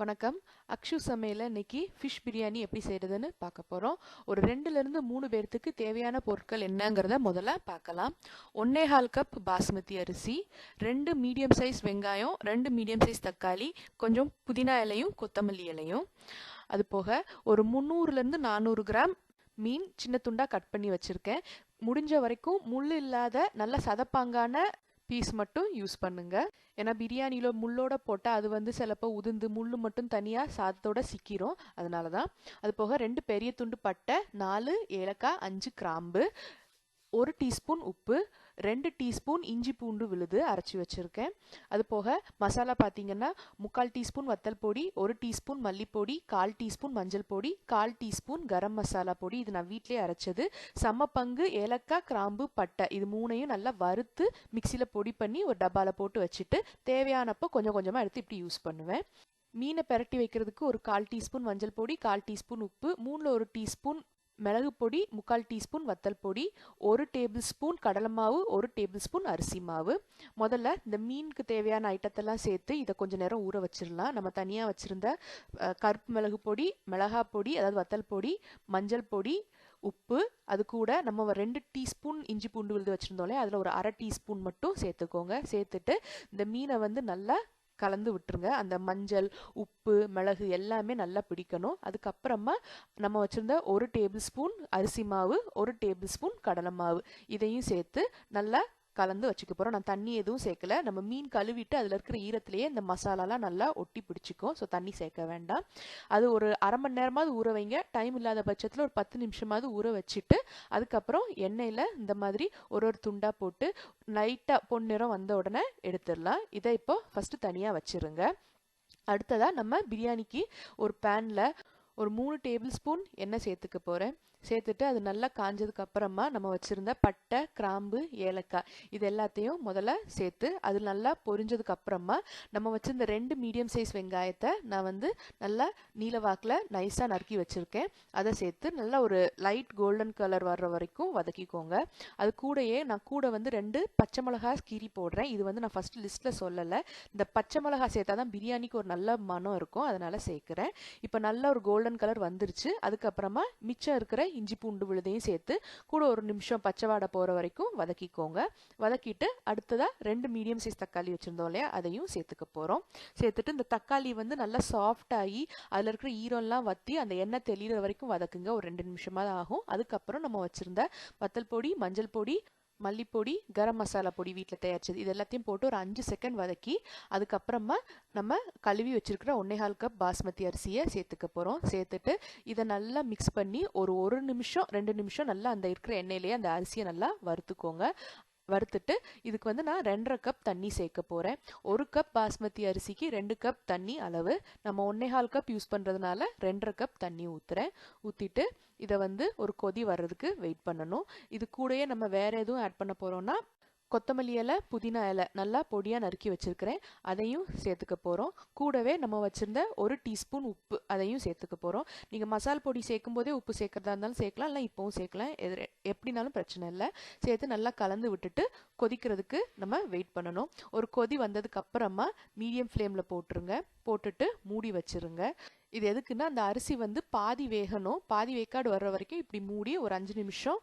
வணக்கம். அக்ஷு சமையலில் இன்னைக்கு ஃபிஷ் பிரியாணி எப்படி செய்கிறதுன்னு பார்க்க போகிறோம் ஒரு ரெண்டுலேருந்து மூணு பேர்த்துக்கு தேவையான பொருட்கள் என்னங்கிறத முதல்ல பார்க்கலாம். ஒன்னே ஹால் கப் பாஸ்மதி அரிசி ரெண்டு மீடியம் சைஸ் வெங்காயம் ரெண்டு மீடியம் சைஸ் தக்காளி கொஞ்சம் புதினா இலையும் கொத்தமல்லி இலையும். அது போக ஒரு முந்நூறுலேருந்து நானூறு கிராம் மீன் சின்ன துண்டாக கட் பண்ணி வச்சுருக்கேன். முடிஞ்ச வரைக்கும் முள் இல்லாத நல்ல சதப்பாங்கான பீஸ் மட்டும் யூஸ் பண்ணுங்க. ஏன்னா பிரியாணியில் முள்ளோட போட்டால் அது வந்து சிலப்போ உதிர்ந்து முள் மட்டும் தனியாக சாதத்தோட சிக்கிரும். அதனால தான் அது போக ரெண்டு பெரிய துண்டு பட்டை நாலு ஏலக்காய் அஞ்சு கிராம்பு ஒரு டீஸ்பூன் உப்பு ரெண்டு டீஸ்பூன் இஞ்சி பூண்டு விழுது அரைச்சி வச்சுருக்கேன். அது போக மசாலா பார்த்தீங்கன்னா முக்கால் டீஸ்பூன் வத்தல் பொடி ஒரு டீஸ்பூன் மல்லிப்பொடி கால் டீஸ்பூன் மஞ்சள் பொடி கால் டீஸ்பூன் கரம் மசாலா பொடி. இது நான் வீட்டிலே அரைச்சது. சம பங்கு ஏலக்காய் கிராம்பு பட்டை இது மூணையும் நல்லா வறுத்து மிக்சியில் பொடி பண்ணி ஒரு டப்பாவில் போட்டு வச்சுட்டு தேவையானப்போ கொஞ்சம் கொஞ்சமாக எடுத்து இப்படி யூஸ் பண்ணுவேன். மீனை பெரட்டி வைக்கிறதுக்கு ஒரு கால் டீஸ்பூன் மஞ்சள் பொடி கால் டீஸ்பூன் உப்பு மூணில் ஒரு டீஸ்பூன் மிளகு பொடி முக்கால் டீஸ்பூன் வத்தல் பொடி ஒரு டேபிள் ஸ்பூன் கடலை மாவு ஒரு டேபிள் ஸ்பூன் அரிசி மாவு. முதல்ல இந்த மீனுக்கு தேவையான ஐட்டத்தெல்லாம் சேர்த்து இதை கொஞ்சம் நேரம் ஊற வச்சிடலாம் நம்ம தனியாக வச்சுருந்த கருப்பு மிளகு பொடி மிளகா பொடி அதாவது வத்தல் பொடி மஞ்சள் பொடி உப்பு அது கூட நம்ம ரெண்டு டீஸ்பூன் இஞ்சி பூண்டு விழுது வச்சுருந்தோம்லே அதில் ஒரு அரை டீஸ்பூன் மட்டும் சேர்த்துக்கோங்க. சேர்த்துட்டு இந்த மீனை வந்து நல்லா கலந்து விட்டுருங்க. அந்த மஞ்சள் உப்பு மிளகு எல்லாமே நல்லா பிடிக்கணும். அதுக்கப்புறமா நம்ம வச்சுருந்த ஒரு டேபிள் ஸ்பூன் அரிசி மாவு ஒரு டேபிள் ஸ்பூன் கடலை மாவு இதையும் சேர்த்து நல்லா கலந்து வச்சுக்க போகிறோம் நான் தண்ணி எதுவும் சேர்க்கல. நம்ம மீன் கழுவிட்டு அதில் இருக்கிற ஈரத்துலேயே இந்த மசாலாலாம் நல்லா ஒட்டி பிடிச்சிக்கும். ஸோ தண்ணி சேர்க்க வேண்டாம். அது ஒரு அரை மணி நேரமாவது ஊற வைங்க. டைம் இல்லாத பட்சத்தில் ஒரு பத்து நிமிஷமாவது ஊற வச்சுட்டு அதுக்கப்புறம் எண்ணெயில் இந்த மாதிரி ஒரு ஒரு துண்டாக போட்டு லைட்டாக பொன்னிறம் வந்த உடனே எடுத்துடலாம். இதை இப்போ ஃபஸ்ட்டு தனியாக வச்சுருங்க. அடுத்ததாக நம்ம பிரியாணிக்கு ஒரு பேனில் ஒரு மூணு டேபிள் ஸ்பூன் எண்ணெய் சேர்த்துக்க போகிறேன் சேர்த்துட்டு அது நல்லா காஞ்சதுக்கு அப்புறமா நம்ம வச்சுருந்த பட்டை கிராம்பு ஏலக்காய் இது எல்லாத்தையும் முதல்ல சேர்த்து அது நல்லா பொரிஞ்சதுக்கு அப்புறமா நம்ம வச்சுருந்த ரெண்டு மீடியம் சைஸ் வெங்காயத்தை நான் வந்து நல்லா நீலவாக்கில் நைஸாக நறுக்கி வச்சுருக்கேன். அதை சேர்த்து நல்லா ஒரு லைட் கோல்டன் கலர் வர்ற வரைக்கும் வதக்கிக்கோங்க. அது கூடயே நான் கூட வந்து ரெண்டு பச்சை மிளகா கீரி போடுறேன். இது வந்து நான் ஃபஸ்ட்டு லிஸ்ட்டில் சொல்லலை. இந்த பச்சை மிளகா சேர்த்தா தான் பிரியாணிக்கு ஒரு நல்ல மனம் இருக்கும். அதனால் சேர்க்குறேன். இப்போ நல்ல ஒரு கோல்டன் கலர் வந்துருச்சு. அதுக்கப்புறமா மிச்சம் இருக்கிற இஞ்சி பூண்டு விழுதையும் சேர்த்து கூட ஒரு நிமிஷம் பச்சை வாடை போகிற வரைக்கும் வதக்கிக்கோங்க. வதக்கிட்டு அடுத்ததாக ரெண்டு மீடியம் சைஸ் தக்காளி வச்சுருந்தோம் இல்லையா? அதையும் சேர்த்துக்க போகிறோம் சேர்த்துட்டு இந்த தக்காளி வந்து நல்லா சாஃப்டாகி அதில் இருக்கிற ஈரம்லாம் வற்றி அந்த எண்ணெய் தெளிகிற வரைக்கும் வதக்குங்க. ஒரு ரெண்டு நிமிஷமாக ஆகும். அதுக்கப்புறம் நம்ம வச்சுருந்த வத்தல் பொடி மஞ்சள் பொடி மல்லிப்பொடி கரம் மசாலா பொடி வீட்டில் தயாரிச்சது. இது எல்லாத்தையும் போட்டு ஒரு அஞ்சு செகண்ட் வதக்கி அதுக்கப்புறமா நம்ம கழுவி வச்சுருக்கிற ஒன்னேகால் கப் பாஸ்மதி அரிசியை சேர்த்துக்க போகிறோம் சேர்த்துட்டு இதை நல்லா மிக்ஸ் பண்ணி ஒரு ஒரு நிமிஷம் ரெண்டு நிமிஷம் நல்லா அந்த இருக்கிற எண்ணெயிலேயே அந்த அரிசியை நல்லா வறுத்துக்கோங்க. வறுத்துட்டு இதுக்கு வந்து நான் ரெண்டரை கப் தண்ணி சேர்க்க போகிறேன் ஒரு கப் பாஸ்மதி அரிசிக்கு ரெண்டு கப் தண்ணி அளவு. நம்ம ஒன்னேகால் கப் யூஸ் பண்ணுறதுனால ரெண்டரை கப் தண்ணி ஊற்றுறேன் ஊற்றிட்டு இதை வந்து ஒரு கொதி வர்றதுக்கு வெயிட் பண்ணணும். இது கூடயே நம்ம வேறு எதுவும் ஆட் பண்ண போகிறோன்னா கொத்தமல்லி இலை புதினா இலை நல்லா பொடியாக நறுக்கி வச்சுருக்கிறேன். அதையும் சேர்த்துக்க போகிறோம் கூடவே நம்ம வச்சுருந்த ஒரு டீஸ்பூன் உப்பு அதையும் சேர்த்துக்க போகிறோம் நீங்கள் மசால் பொடி சேர்க்கும் போதே உப்பு சேர்க்குறதா இருந்தாலும் சேர்க்கலாம் இல்லை இப்போவும் சேர்க்கலாம். எது எப்படினாலும் பிரச்சனை இல்லை. சேர்த்து நல்லா கலந்து விட்டுட்டு கொதிக்கிறதுக்கு நம்ம வெயிட் பண்ணணும். ஒரு கொதி வந்ததுக்கு அப்புறமா மீடியம் ஃப்ளேமில் போட்டுருங்க. போட்டுட்டு மூடி வச்சுருங்க. இது எதுக்குன்னா அந்த அரிசி வந்து பாதி வேகணும். பாதி வேக்காடு வர்ற வரைக்கும் இப்படி மூடி ஒரு அஞ்சு நிமிஷம்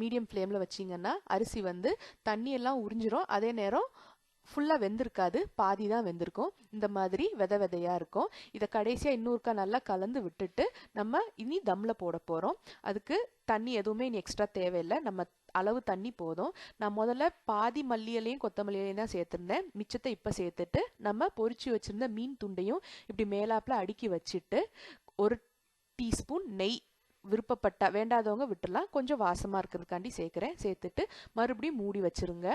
மீடியம் ஃப்ளேமில் வச்சிங்கன்னா அரிசி வந்து தண்ணியெல்லாம் உறிஞ்சிரும். அதே நேரம் ஃபுல்லாக வெந்திருக்காது. பாதி தான் வெந்திருக்கும். இந்த மாதிரி வித விதையாக இருக்கும். இதை கடைசியாக இன்னொருக்கா நல்லா கலந்து விட்டுட்டு நம்ம இனி தம்மில் போட போகிறோம் அதுக்கு தண்ணி எதுவுமே இனி எக்ஸ்ட்ரா தேவையில்லை. நம்ம அளவு தண்ணி போதும். நான் முதல்ல பாதி மல்லியிலையும் கொத்தமல்லியிலையும் தான் சேர்த்துருந்தேன். மிச்சத்தை இப்போ சேர்த்துட்டு நம்ம பொறிச்சு வச்சுருந்த மீன் துண்டையும் இப்படி மேலாப்பில் அடுக்கி வச்சுட்டு ஒரு டீஸ்பூன் நெய் விருப்பப்பட்ட வேண்டாதவங்க விட்டுலாம் கொஞ்சம் வாசமாக இருக்கிறதுக்காண்டி சேர்க்குறேன். சேர்த்துட்டு மறுபடியும் மூடி வச்சுருங்க.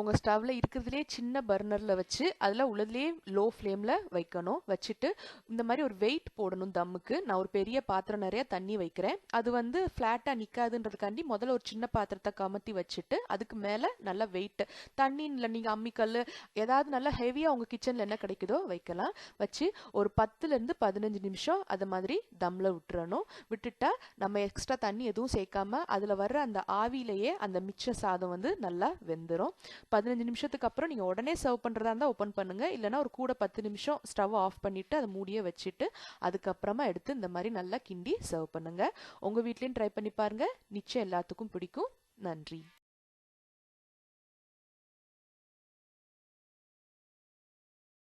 உங்கள் ஸ்டவ்வில் இருக்கிறதுலே சின்ன பர்னரில் வச்சு அதில் உள்ளதுலேயே லோ ஃப்ளேமில் வைக்கணும். வச்சுட்டு இந்த மாதிரி ஒரு வெயிட் போடணும் தம்முக்கு. நான் ஒரு பெரிய பாத்திரம் நிறையா தண்ணி வைக்கிறேன். அது வந்து ஃப்ளாட்டாக நிற்காதுன்றதுக்காண்டி முதல்ல ஒரு சின்ன பாத்திரத்தை கமத்தி வச்சுட்டு அதுக்கு மேலே நல்லா வெயிட்டு தண்ணியில் நீங்கள் அம்மிக்கல் ஏதாவது நல்லா ஹெவியாக உங்கள் கிச்சனில் என்ன கிடைக்குதோ வைக்கலாம். வச்சு ஒரு பத்துலேருந்து பதினஞ்சு நிமிஷம் அது மாதிரி தம்மில் விட்டுறணும். விட்டுட்டா நம்ம எக்ஸ்ட்ரா தண்ணி எதுவும் சேர்க்காம அதில் வர்ற அந்த ஆவியிலேயே அந்த மிச்ச சாதம் வந்து நல்லா வெந்துடும் பதினஞ்சு நிமிஷத்துக்கு அப்புறம் நீங்கள் உடனே சர்வ் பண்ணுறதா இருந்தால் ஓப்பன் பண்ணுங்கள் இல்லைனா ஒரு கூட பத்து நிமிஷம் ஸ்டவ் ஆஃப் பண்ணிவிட்டு அதை மூடியே வச்சுட்டு அதுக்கப்புறமா எடுத்து இந்த மாதிரி நல்லா கிண்டி சர்வ் பண்ணுங்கள் உங்கள் வீட்லேயும் ட்ரை பண்ணி பாருங்கள் நிச்சயம் எல்லாத்துக்கும் பிடிக்கும். நன்றி.